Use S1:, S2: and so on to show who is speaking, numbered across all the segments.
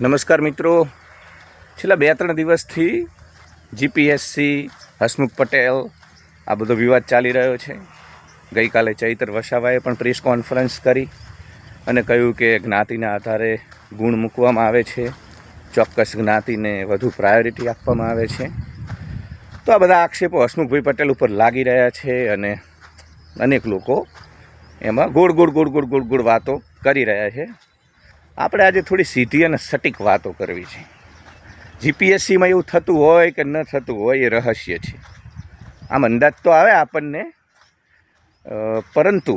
S1: નમસ્કાર મિત્રો. છેલ્લા બે ત્રણ દિવસથી જીપીએસસી હસમુખ પટેલ, આ બધો વિવાદ ચાલી રહ્યો છે. ગઈકાલે ચૈતર વસાવાએ પણ પ્રેસ કોન્ફરન્સ કરી અને કહ્યું કે જ્ઞાતિના આધારે ગુણ મૂકવામાં આવે છે. ચોક્કસ જ્ઞાતિને વધુ પ્રાયોરિટી આપવામાં આવે છે. તો આ બધા આક્ષેપો હસમુખભાઈ પટેલ ઉપર લાગી રહ્યા છે અને અનેક લોકો એમાં ગોળ ગોળ ગોળ ગોળ ગોળ ગોળ વાતો કરી રહ્યા છે. આપણે આજે થોડી સીધી અને સટીક વાતો કરવી છે. જીપીએસસીમાં એવું થતું હોય કે ન થતું હોય એ રહસ્ય છે. આમ અંદાજ તો આવે આપણને પરંતુ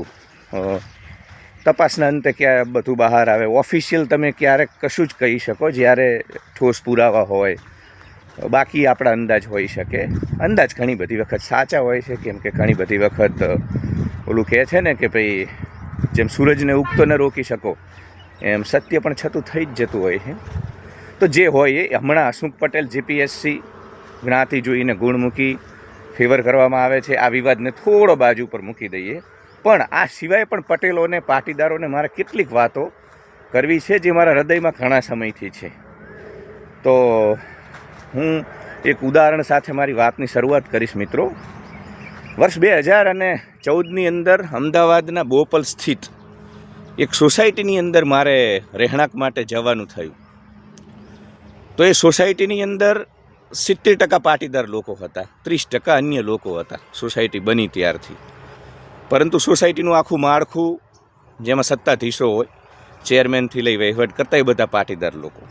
S1: તપાસના અંતે ક્યાં બધું બહાર આવે. ઓફિશિયલ તમે ક્યારેક કશું જ કહી શકો, જ્યારે ઠોસ પુરાવા હોય, બાકી આપણા અંદાજ હોઈ શકે. અંદાજ ઘણી બધી વખત સાચા હોય છે, કેમ કે ઘણી બધી વખત ઓલું કહે છે ને કે ભાઈ, જેમ સૂરજને ઉગતો ન રોકી શકો એમ સત્ય પણ છતું થઈ જ જતું હોય છે. તો જે હોય એ હમણાં હસમુખ પટેલ જીપીએસસી જ્ઞાતિ જોઈને ગુણ મૂકી ફેવર કરવામાં આવે છે. આ વિવાદને થોડો બાજુ પર મૂકી દઈએ. પણ આ સિવાય પણ પટેલોને, પાટીદારોને મારે કેટલીક વાતો કરવી છે જે મારા હૃદયમાં ઘણા સમયથી છે. તો હું એક ઉદાહરણ સાથે મારી વાતની શરૂઆત કરીશ મિત્રો. વર્ષ બે હજાર અને ચૌદની અંદર અમદાવાદના બોપલ સ્થિત એક સોસાયટીની અંદર મારે રહેણાંક માટે જવાનું થયું. તો એ સોસાયટીની અંદર સિત્તેર ટકા પાટીદાર લોકો હતા, ત્રીસ ટકા અન્ય લોકો હતા, સોસાયટી બની ત્યારથી. પરંતુ સોસાયટીનું આખું માળખું, જેમાં સત્તાધીશો હોય, ચેરમેનથી લઈ વહીવટ કરતા એ બધા પાટીદાર લોકો.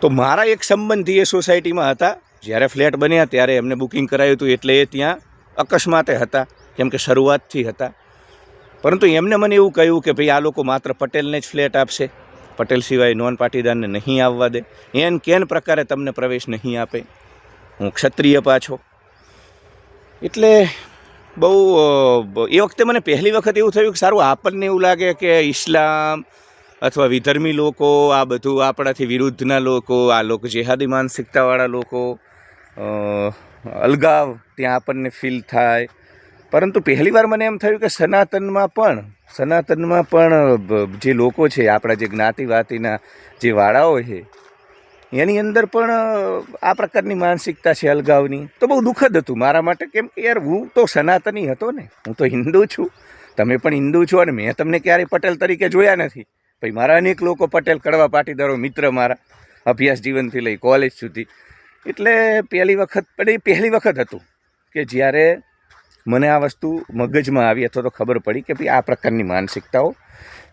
S1: તો મારા એક સંબંધી એ સોસાયટીમાં હતા, જ્યારે ફ્લેટ બન્યા ત્યારે એમને બુકિંગ કરાયું હતું એટલે એ ત્યાં અકસ્માતે હતા, કેમ કે શરૂઆતથી હતા. પરંતુ એમને મને એવું કહ્યું કે ભાઈ આ લોકો માત્ર પટેલને જ ફ્લેટ આપશે. પટેલ સિવાય નોન પાટીદારને નહીં આવવા દે. એન કેન પ્રકારે તમને પ્રવેશ નહીં આપે. હું ક્ષત્રિય પાછો. એટલે બહુ એ વખતે મને પહેલી વખત એવું થયું કે સારું આપણને એવું લાગે કે ઇસ્લામ અથવા વિધર્મી લોકો, આ બધું આપણાથી વિરુદ્ધના લોકો, આ લોકો જેહાદી માનસિકતાવાળા લોકો અલગાવ, ત્યાં આપણને ફીલ થાય. પરંતુ પહેલી વાર મને એમ થયું કે સનાતનમાં પણ સનાતનમાં પણ જે લોકો છે, આપણા જે જ્ઞાતિવાતિના જે વાળાઓ છે, એની અંદર પણ આ પ્રકારની માનસિકતા છે અલગાવની. તો બહુ દુઃખદ હતું મારા માટે કેમ કે યાર હું તો સનાતની હતો ને. હું તો હિન્દુ છું. તમે પણ હિન્દુ છો અને મેં તમને ક્યારેય પટેલ તરીકે જોયા નથી. ભાઈ, મારા અનેક લોકો પટેલ કડવા પાટીદારો, મિત્ર મારા, અભ્યાસ જીવનથી લઈ કોલેજ સુધી. એટલે પહેલી વખત, પણ એ પહેલી વખત હતું કે જ્યારે મને આ વસ્તુ મગજમાં આવી અથવા તો ખબર પડી કે ભાઈ આ પ્રકારની માનસિકતાઓ.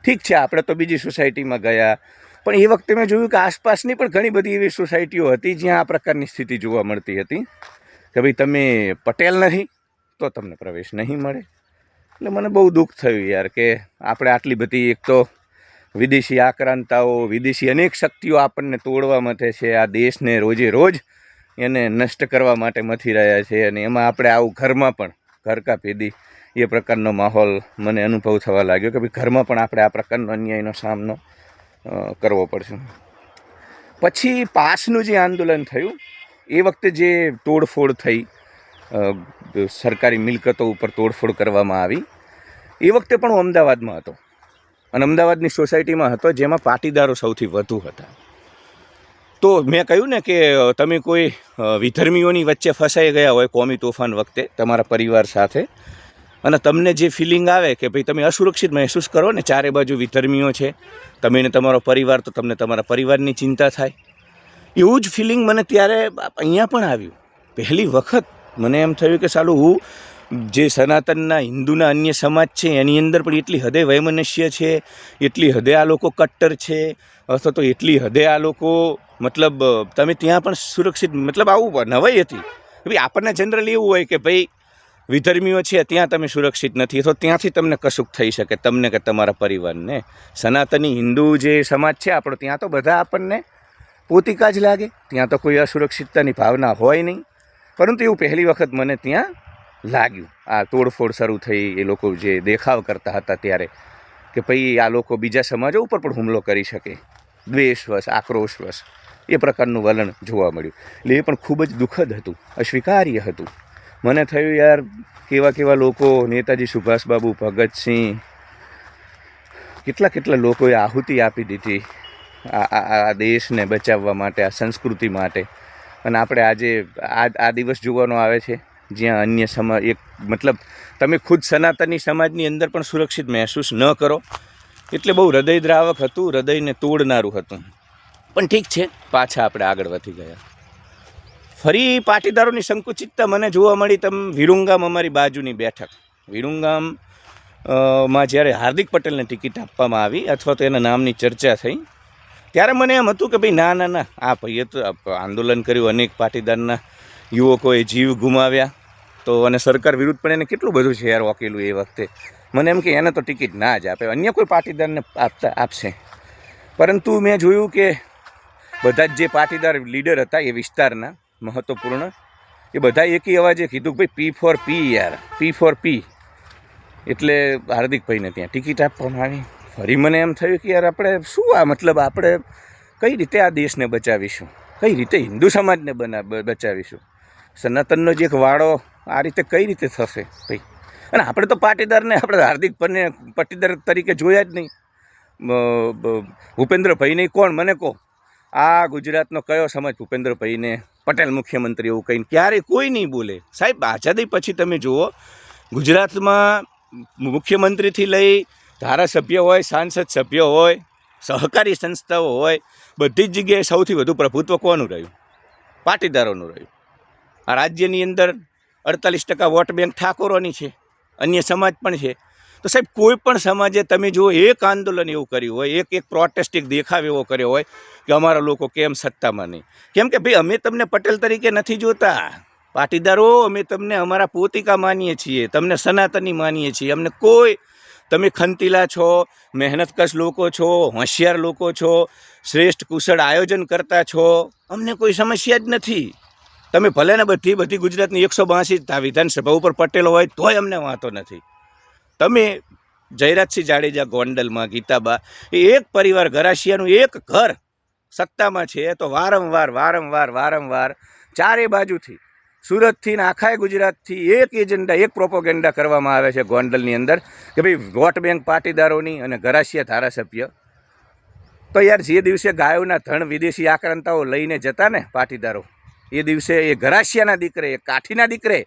S1: ઠીક છે, આપણે તો બીજી સોસાયટીમાં ગયા, પણ એ વખતે મેં જોયું કે આસપાસની પણ ઘણી બધી એવી સોસાયટીઓ હતી જ્યાં આ પ્રકારની સ્થિતિ જોવા મળતી હતી. કે ભાઈ તમે પટેલ નથી તો તમને પ્રવેશ નહીં મળે. એટલે મને બહુ દુઃખ થયું યાર કે આપણે આટલી બધી એક તો વિદેશી આક્રાંતાઓ, વિદેશી અનેક શક્તિઓ આપણને તોડવા માટે છે, આ દેશને રોજે રોજ એને નષ્ટ કરવા માટે મથી રહ્યા છે અને એમાં આપણે આવું ઘરમાં પણ ઘર કા ભેદી, એ પ્રકારનો માહોલ મને અનુભવ થવા લાગ્યો કે ભાઈ ઘરમાં પણ આપણે આ પ્રકારનો અન્યાયનો સામનો કરવો પડશે. પછી પાસનું જે આંદોલન થયું, એ વખતે જે તોડફોડ થઈ સરકારી મિલકતો ઉપર તોડફોડ કરવામાં આવી, એ વખતે પણ હું અમદાવાદમાં હતો. અને અમદાવાદની સોસાયટીમાં હતો, જેમાં પાટીદારો સૌથી વધુ હતા. તો મેં કહ્યું ને કે તમે કોઈ વિધર્મીઓની વચ્ચે ફસાઈ ગયા હોય કોમી તોફાન વખતે તમારા પરિવાર સાથે, અને તમને જે ફિલિંગ આવે કે ભાઈ તમે અસુરક્ષિત મહેસૂસ કરો ને, ચારે બાજુ વિધર્મીઓ છે, તમે ને તમારો પરિવાર, તો તમને તમારા પરિવારની ચિંતા થાય. એવું જ ફિલિંગ મને ત્યારે અહીંયા પણ આવ્યું. પહેલી વખત મને એમ થયું કે, સાલું, હું જે સનાતનના, હિન્દુના અન્ય સમાજ છે, એની અંદર પણ એટલી હદે વૈમનસ્ય છે, એટલી હદે આ લોકો કટ્ટર છે, અથવા તો એટલી હદે આ લોકો મતલબ તમે ત્યાં પણ સુરક્ષિત, મતલબ આવું નવાઈ હતી. ભાઈ, આપણને જનરલી એવું હોય કે ભાઈ, વિધર્મીઓ છે, ત્યાં તમે સુરક્ષિત નથી. અથવા ત્યાંથી તમને કશુંક થઈ શકે, તમને કે તમારા પરિવારને. સનાતની હિન્દુ જે સમાજ છે, આપણો, ત્યાં તો બધા આપણને પોતિકા જ લાગે. ત્યાં તો કોઈ અસુરક્ષિતતાની ભાવના હોય નહીં. પરંતુ એવું પહેલી વખત મને ત્યાં લાગ્યું. આ તોડફોડ શરૂ થઈ, એ લોકો જે દેખાવ કરતા હતા ત્યારે, કે ભાઈ, આ લોકો બીજા સમાજો ઉપર પણ હુમલો કરી શકે. દ્વેષવશ, આક્રોશવશ. એ પ્રકારનું વલણ જોવા મળ્યું. એટલે એ પણ ખૂબ જ દુઃખદ હતું, અસ્વીકાર્ય હતું. મને થયું, યાર, કેવા કેવા લોકો, નેતાજી સુભાષબાબુ ભગતસિંહ કેટલા કેટલા લોકોએ આહુતિ આપી દીધી આ આ દેશને બચાવવા માટે, આ સંસ્કૃતિ માટે. અને આપણે આજે, આ આ દિવસ જોવાનો આવે છે, જ્યાં અન્ય સમાજ એક, મતલબ તમે ખુદ સનાતની સમાજની અંદર પણ સુરક્ષિત મહેસૂસ ન કરો. એટલે બહુ હૃદયદ્રાવક હતું, હૃદયને તોડનારું હતું. પણ ઠીક છે, પાછા આપણે આગળ વધી ગયા. ફરી પાટીદારોની સંકુચિતતા મને જોવા મળી તમ વિરુંગામ અમારી બાજુની બેઠક. વિરુંગામમાં જ્યારે હાર્દિક પટેલને ટિકિટ આપવામાં આવી અથવા તો એના નામની ચર્ચા થઈ, ત્યારે મને એમ હતું કે ભાઈ ના ના ના, આ ભાઈએ તો આંદોલન કર્યું, અનેક પાટીદારના યુવકોએ જીવ ગુમાવ્યા, તો અને સરકાર વિરુદ્ધ પણ એને કેટલું બધું છે યાર વકીલું એ વખતે. મને એમ કે એને તો ટિકિટ ના જ આપે, અન્ય કોઈ પાટીદારને આપતા, આપશે. પરંતુ મેં જોયું કે બધા જ જે પાટીદાર લીડર હતા એ વિસ્તારના મહત્ત્વપૂર્ણ એ બધા એકી અવાજે કીધું ભાઈ પી ફોર પી યાર પી ફોર પી એટલે હાર્દિકભાઈને ત્યાં ટિકિટ આપવામાં આવી. ફરી મને એમ થયું કે યાર, આપણે શું આ મતલબ, આપણે કઈ રીતે આ દેશને બચાવીશું? કઈ રીતે હિન્દુ સમાજને બના બચાવીશું? સનાતનનો જે એક વાળો આ રીતે કઈ રીતે થશે ભાઈ? અને આપણે તો પાટીદારને, આપણે હાર્દિક પને પાટીદાર તરીકે જોયા જ નહીં. ભૂપેન્દ્રભાઈને કોણ, મને કહો. આ ગુજરાતનો કયો સમાજ ભૂપેન્દ્રભાઈને પટેલ મુખ્યમંત્રી એવું કહીને ક્યારેય કોઈ નહીં બોલે? સાહેબ, આઝાદી પછી તમે જુઓ, ગુજરાતમાં મુખ્યમંત્રીથી લઈ ધારાસભ્ય હોય, સાંસદ સભ્ય હોય, સહકારી સંસ્થાઓ હોય, બધી જ જગ્યાએ સૌથી વધુ પ્રભુત્વ કોનું રહ્યું? પાટીદારોનું રહ્યું. આ રાજ્યની અંદર અડતાલીસ ટકા વોટ બેંક ઠાકોરોની છે. અન્ય સમાજ પણ છે. તો સાહેબ, કોઈ પણ સમાજે તમે જુઓ એક આંદોલન એવું કર્યું હોય, એક એક પ્રોટેસ્ટ એક દેખાવ એવો કર્યો હોય કે અમારા લોકો કેમ સત્તામાં નહીં? કેમ કે ભાઈ, અમે તમને પટેલ તરીકે નથી જોતા. પાટીદારો, અમે તમને અમારા પોતિકા માનીએ છીએ, તમને સનાતની માનીએ છીએ. અમને કોઈ, તમે ખંતીલા છો, મહેનતકશ લોકો છો, હોશિયાર લોકો છો, શ્રેષ્ઠ કુશળ આયોજન કરતા છો, અમને કોઈ સમસ્યા જ નથી. તમે ભલે ને બધી બધી ગુજરાતની એકસો બાંસી વિધાનસભા ઉપર પટેલ હોય, તોય અમને વાંધો નથી. તમે જયરાજસિંહ જાડેજા, ગોંડલમાં, ગીતાબા, એ એક પરિવાર ગરાશિયાનું એક ઘર સત્તામાં છે તો વારંવાર વારંવાર વારંવાર ચારે બાજુથી સુરતથી ને આખાય ગુજરાતથી એક એજન્ડા, એક પ્રોપોગેન્ડા કરવામાં આવે છે ગોંડલની અંદર કે ભાઈ વોટ બેંક પાટીદારોની અને ગરાશિયા ધારાસભ્ય. તો યાર જે દિવસે ગાયોના ધણ વિદેશી આક્રાંતાઓ લઈને જતા ને પાટીદારો, એ દિવસે એ ગરાસિયાના દીકરે, એ કાઠીના દીકરે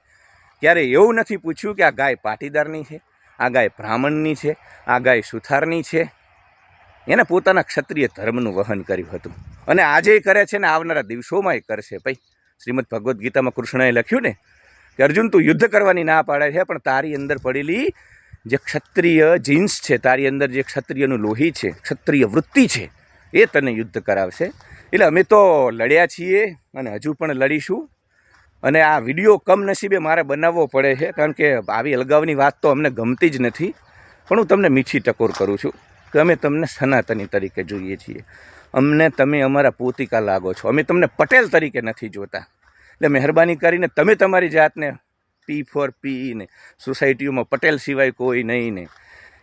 S1: ત્યારે એવું નથી પૂછ્યું કે આ ગાય પાટીદારની છે? આ ગાય બ્રાહ્મણની છે, આ ગાય સુથારની છે. એને પોતાના ક્ષત્રિય ધર્મનું વહન કર્યું હતું. અને આજે કરે છે ને આવનારા દિવસોમાં એ કરશે. ભાઈ શ્રીમદ ભગવદ્ ગીતામાં કૃષ્ણએ લખ્યું ને કે અર્જુન તું યુદ્ધ કરવાની ના પાડે છે, પણ તારી અંદર પડેલી જે ક્ષત્રિય જીન્સ છે, તારી અંદર જે ક્ષત્રિયનું લોહી છે, ક્ષત્રિય વૃત્તિ છે, એ તને યુદ્ધ કરાવશે. એટલે અમે તો લડ્યા છીએ અને હજુ પણ લડીશું. અને આ વીડિયો કમનસીબે મારે બનાવવો પડે છે, કારણ કે આવી અલગાવની વાત તો અમને ગમતી જ નથી. પણ હું તમને મીઠી ટકોર કરું છું કે અમે તમને સનાતની તરીકે જોઈએ છીએ. અમને તમે અમારા પોતિકા લાગો છો. અમે તમને પટેલ તરીકે નથી જોતા. એટલે મહેરબાની કરીને તમે તમારી જાતને પી ફોર પી ને સોસાયટીઓમાં પટેલ સિવાય કોઈ નહીં ને.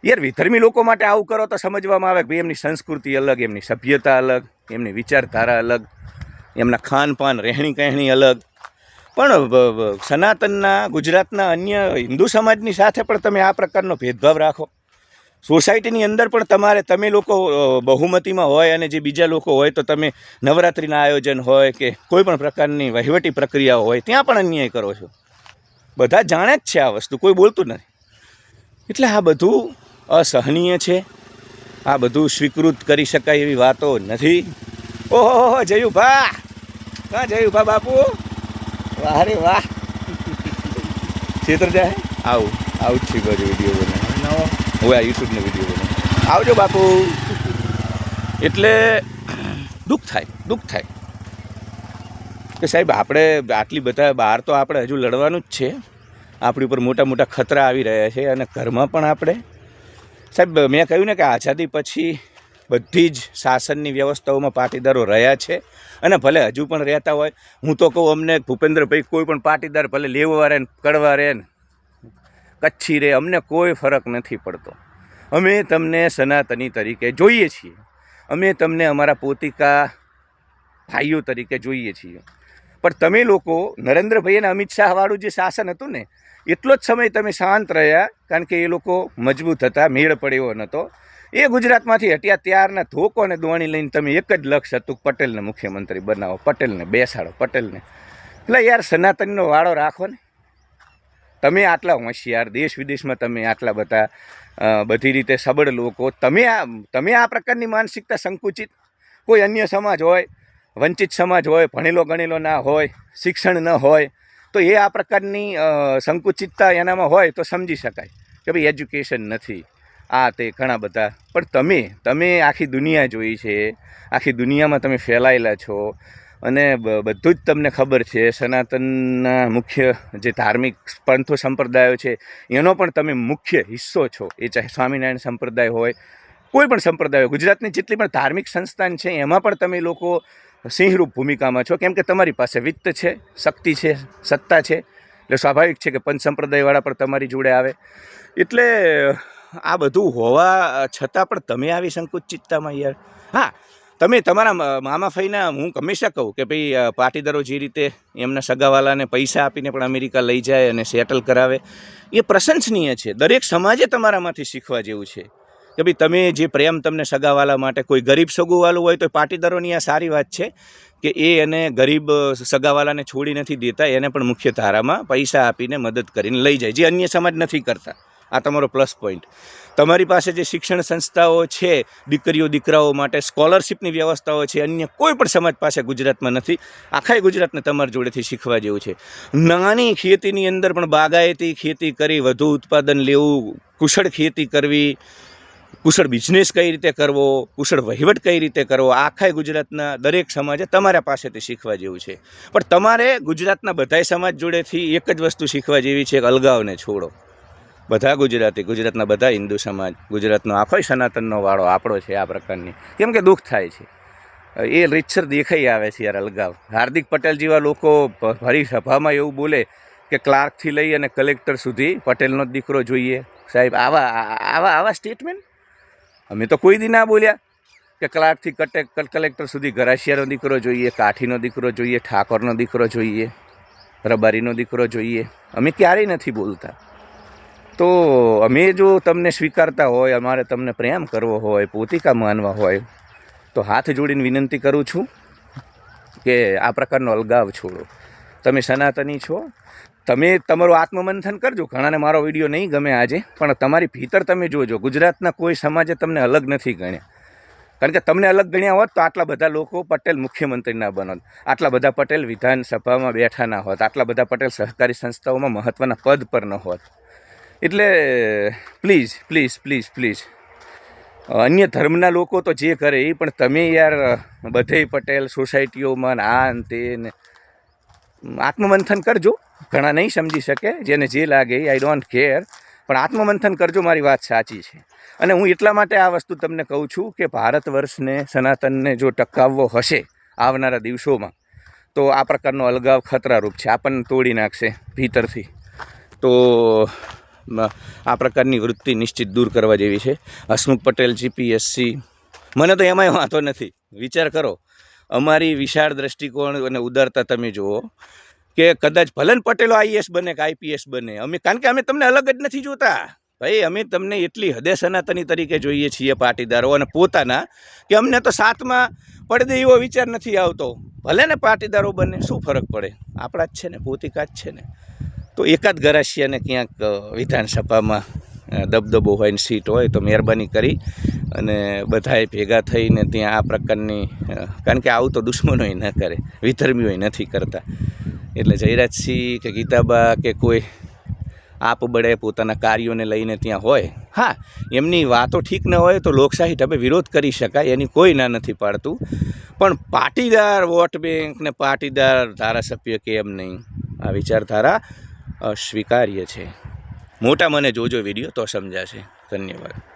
S1: યાર, વિધર્મી લોકો માટે આવું કરો તો સમજવામાં આવે કે ભાઈ એમની સંસ્કૃતિ અલગ, એમની સભ્યતા અલગ, એમની વિચારધારા અલગ, એમના ખાનપાન રહેણી કહેણી અલગ. પણ સનાતનના, ગુજરાતના અન્ય હિન્દુ સમાજની સાથે પણ તમે આ પ્રકારનો ભેદભાવ રાખો. સોસાયટીની અંદર પણ તમારે, તમે લોકો બહુમતીમાં હોય અને જે બીજા લોકો હોય તો તમે નવરાત્રિના આયોજન હોય કે કોઈ પણ પ્રકારની વહીવટી પ્રક્રિયાઓ હોય, ત્યાં પણ અન્યાય કરો છો. બધા જાણે જ છે આ વસ્તુ, કોઈ બોલતું નથી. એટલે આ બધું અસહનીય છે. આ બધું સ્વીકૃત કરી શકાય એવી વાતો નથી. ઓહો જયુભા! હા, જયુભા બાપુ! વાહ રે વાહ. ચિત્ર જાય આવું આવું જ છે બાજુ વીડિયો બને. હું આ યુટ્યુબનો વીડિયો બને. આવજો બાપુ. એટલે દુઃખ થાય દુઃખ થાય. કે સાહેબ આપણે આટલી બધા બહાર તો આપણે હજુ લડવાનું જ છે. આપણી ઉપર મોટા મોટા ખતરા આવી રહ્યા છે અને ઘરમાં પણ આપણે. સાહેબ મેં કહ્યું ને કે આઝાદી પછી બધી જ શાસનની વ્યવસ્થાઓમાં પાટીદારો રહ્યા છે અને ભલે હજુ પણ રહેતા હોય, હું તો કહું અમને ભૂપેન્દ્રભાઈ કોઈ પણ પાટીદાર ભલે લેવા રહે ને કડવા રહે ને કચ્છી રહે, અમને કોઈ ફરક નથી પડતો. અમે તમને સનાતની તરીકે જોઈએ છીએ. અમે તમને અમારા પોતિકા ભાઈઓ તરીકે જોઈએ છીએ. પણ તમે લોકો, નરેન્દ્રભાઈ અને અમિત શાહવાળું જે શાસન હતું ને, એટલો જ સમય તમે શાંત રહ્યા, કારણ કે એ લોકો મજબૂત હતા, મેળ પડ્યો નહોતો. એ ગુજરાતમાંથી હટ્યા ત્યારના ધોકોને દોણી લઈને તમે એક જ લક્ષ્ય હતું, પટેલને મુખ્યમંત્રી બનાવો, પટેલને બેસાડો, પટેલને. એટલે યાર સનાતનનો વાળો રાખો ને. તમે આટલા હોશિયાર, દેશ વિદેશમાં તમે આટલા બધા બધી રીતે સબળ લોકો, તમે આ તમે આ પ્રકારની માનસિકતા સંકુચિત? કોઈ અન્ય સમાજ હોય, વંચિત સમાજ હોય, ભણેલો ગણેલો ના હોય, શિક્ષણ ન હોય, તો એ આ પ્રકારની સંકુચિતતા એનામાં હોય તો સમજી શકાય કે ભાઈ એજ્યુકેશન નથી. આ તે ઘણા બધા. પણ તમે તમે આખી દુનિયા જોઈ છે. આખી દુનિયામાં તમે ફેલાયેલા છો. અને બધું જ તમને ખબર છે. સનાતનના મુખ્ય જે ધાર્મિક પંથો સંપ્રદાયો છે, એનો પણ તમે મુખ્ય હિસ્સો છો. એ ચાહે સ્વામિનારાયણ સંપ્રદાય હોય, કોઈ પણ સંપ્રદાય હોય. ગુજરાતની જેટલી પણ ધાર્મિક સંસ્થાન છે, એમાં પણ તમે લોકો સિંહરૂપ ભૂમિકામાં છો. કેમ કે તમારી પાસે વિત્ત છે, શક્તિ છે, સત્તા છે. એટલે સ્વાભાવિક છે કે પંચ સંપ્રદાયવાળા પણ તમારી જોડે આવે. એટલે આ બધું હોવા છતાં પણ તમે આવી સંકુચિતતામાં યાર. હા, તમે તમારા મામા ફઈના, હું હંમેશા કહું કે ભાઈ પાટીદારો જે રીતે એમના સગાવાલાને પૈસા આપીને પણ અમેરિકા લઈ જાય અને સેટલ કરાવે, એ પ્રશંસનીય છે. દરેક સમાજે તમારામાંથી શીખવા જેવું છે. કે ભાઈ, તમે જે પ્રેમ તમને સગાવાલા માટે, કોઈ ગરીબ સગુવાલું હોય તો પાટીદારોની આ સારી વાત છે કે એ એને ગરીબ સગાવાલાને છોડી નથી દેતા, એને પણ મુખ્ય ધારામાં પૈસા આપીને મદદ કરીને લઈ જાય, જે અન્ય સમાજ નથી કરતા. આ તમારો પ્લસ પોઈન્ટ. તમારી પાસે જે શિક્ષણ સંસ્થાઓ છે, દીકરીઓ, દીકરાઓ માટે સ્કોલરશિપની વ્યવસ્થાઓ છે, અન્ય કોઈ પણ સમાજ પાસે ગુજરાતમાં નથી. આખા ગુજરાતને તમારી જોડેથી શીખવા જેવું છે. નાની ખેતીની અંદર પણ બાગાયતી ખેતી કરી, વધુ ઉત્પાદન લેવું, કુશળ ખેતી કરવી, કુશળ બિઝનેસ કઈ રીતે કરવો, કુશળ વહીવટ કઈ રીતે કરવો, આખા ગુજરાતના દરેક સમાજે તમારા પાસેથી શીખવા જેવું છે. પણ તમારે ગુજરાતના બધાય સમાજ જોડેથી એક જ વસ્તુ શીખવા જેવી છે, અલગાવને છોડો. બધા ગુજરાતી, ગુજરાતના બધા હિન્દુ સમાજ, ગુજરાતનો આખોય સનાતનનો વાળો આપણો છે આ પ્રકારની. કેમ કે દુઃખ થાય છે. એ રીતસર દેખાઈ આવે છે યાર અલગાવ. હાર્દિક પટેલ જેવા લોકો ભરી સભામાં એવું બોલે કે ક્લાર્કથી લઈ અને કલેક્ટર સુધી પટેલનો જ દીકરો જોઈએ. સાહેબ, આવા આવા આવા સ્ટેટમેન્ટ અમે તો કોઈ દી ના બોલ્યા કે ક્લાર્કથી કટે કલેક્ટર સુધી ગરાશિયાનો દીકરો જોઈએ, કાઠીનો દીકરો જોઈએ, ઠાકોરનો દીકરો જોઈએ, રબારીનો દીકરો જોઈએ. અમે ક્યારેય નથી બોલતા. તો અમે જો તમને સ્વીકારતા હોય, અમારે તમને પ્રેમ કરવો હોય, પોતિકા માનવા હોય, તો હાથ જોડીને વિનંતી કરું છું કે આ પ્રકારનો અલગાવ છોડો. તમે સનાતની છો. તમે તમારું આત્મમંથન કરજો. ઘણાને મારો વીડિયો નહીં ગમે આજે, પણ તમારી ભીતર તમે જોજો. ગુજરાતના કોઈ સમાજે તમને અલગ નથી ગણ્યા. કારણ કે તમને અલગ ગણ્યા હોત તો આટલા બધા લોકો પટેલ મુખ્યમંત્રી ના બનોત. આટલા બધા પટેલ વિધાનસભામાં બેઠા ના હોત. આટલા બધા પટેલ સહકારી સંસ્થાઓમાં મહત્ત્વના પદ પર ન હોત. એટલે પ્લીઝ પ્લીઝ પ્લીઝ પ્લીઝ અન્ય ધર્મના લોકો તો જે કરે એ, પણ તમે યાર બધેય પટેલ સોસાયટીઓમાં આ ને તે ને આત્મમંથન કરજો. ઘણા નહીં સમજી શકે, જેને જે લાગે આઈ ડોન્ટ કેર પણ આત્મમંથન કરજો, મારી વાત સાચી છે. અને હું એટલા માટે આ વસ્તુ તમને કહું છું કે ભારત વર્ષને, સનાતનને જો ટકાવવો હશે આવનારા દિવસોમાં, તો આ પ્રકારનો અલગાવ ખતરારૂપ છે. આપણને તોડી નાખશે ભીતરથી. તો આ પ્રકારની વૃત્તિ નિશ્ચિત દૂર કરવા જેવી છે. હસમુખ પટેલ, જીપીએસસી. મને તો એમાંય વાંધો નથી. વિચાર કરો. અમારી વિશાળ દ્રષ્ટિકોણ અને ઉદારતા તમે જુઓ કે કદાચ ભલન પટેલો આઈએસ બને કે આઈપીએસ બને. અમે, કારણ કે અમે તમને અલગ જ નથી જોતા. ભાઈ, અમે તમને એટલી હદે સનાતની તરીકે જોઈએ છીએ પાટીદારો અને પોતાના કે અમને તો સાતમાં પડદે એવો વિચાર નથી આવતો. ભલે ને પાટીદારો બને, શું ફરક પડે? આપણા જ છે ને પોતિકા જ છે ને. તો એકાદ ગરાશિયાને ક્યાંક વિધાનસભામાં દબદબો હોય ને સીટ હોય તો મહેરબાની કરી અને બધાએ ભેગા થઈને ત્યાં આ પ્રકારની કારણ કે આવું તો દુશ્મનોય ન કરે, વિધર્મીઓય નથી કરતા. એટલે જયરાજસિંહ કે ગીતાબા કે કોઈ આપ બળે પોતાના કાર્યોને લઈને ત્યાં હોય, હા, એમની વાતો ઠીક ન હોય તો લોકશાહી ઢબે વિરોધ કરી શકાય, એની કોઈ ના નથી પાડતું. પણ પાટીદાર વોટ બેંક ને પાટીદાર ધારાસભ્ય કે એમ નહીં? આ વિચારધારા અસ્વીકાર્ય છે. મોટા મને જોજો વીડિયો તો સમજાશે. ધન્યવાદ.